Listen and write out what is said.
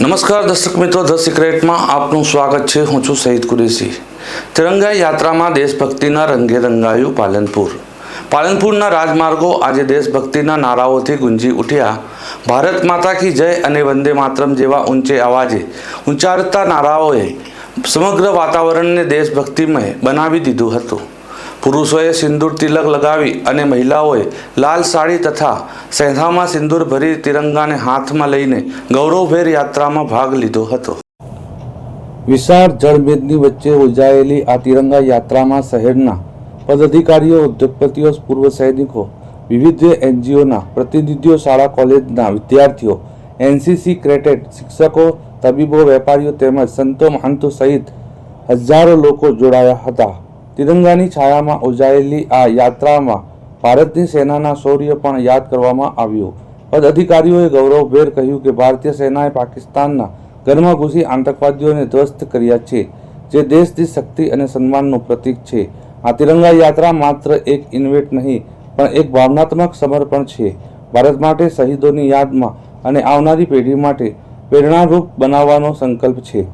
નમસ્કાર દર્શક મિત્રો, ધ સિક્રેટમાં આપનું સ્વાગત છે. હું છું સહીદ કુરેશી. તિરંગા યાત્રામાં દેશભક્તિના રંગે રંગાયું પાલનપુર. પાલનપુરના રાજમાર્ગો આજે દેશભક્તિના નારાઓથી ગુંજી ઉઠ્યા. ભારત માતા કી જય અને વંદે માતરમ જેવા ઊંચે અવાજે ઉચ્ચારતા નારાઓએ સમગ્ર વાતાવરણને દેશભક્તિમય બનાવી દીધું હતું. પુરુષોએ સિંદૂર તિલક લગાવી અને મહિલાઓએ લાલ સાડી તથા સેંધામાં સિંદૂર ભરી તિરંગાને હાથમાં લઈને ગૌરવભેર યાત્રામાં ભાગ લીધો હતો. વિશાળ જળમેદની વચ્ચે યોજાયેલી આ તિરંગા યાત્રામાં શહેરના પદાધિકારીઓ, ઉદ્યોગપતિઓ, પૂર્વ સૈનિકો, વિવિધ એનજીઓના પ્રતિનિધિઓ, શાળા કોલેજના વિદ્યાર્થીઓ, એનસીસી ક્રેટેડ શિક્ષકો, તબીબો, વેપારીઓ તેમજ સંતો મહંતો સહિત હજારો લોકો જોડાયા હતા. તિરંગાની છાયામાં યોજાયેલી આ યાત્રામાં ભારતની સેનાના શૌર્ય પણ યાદ કરવામાં આવ્યું. પદાધિકારીઓએ ગૌરવભેર કહ્યું કે ભારતીય સેનાએ પાકિસ્તાનના ઘરમાં ઘૂસી આતંકવાદીઓને ધ્વસ્ત કર્યા છે, જે દેશની શક્તિ અને સન્માનનું પ્રતીક છે. આ તિરંગા યાત્રા માત્ર એક ઇન્વેટ નહીં, પણ એક ભાવનાત્મક સમર્પણ છે. ભારત માટે શહીદોની યાદમાં અને આવનારી પેઢી માટે પ્રેરણારૂપ બનાવવાનો સંકલ્પ છે.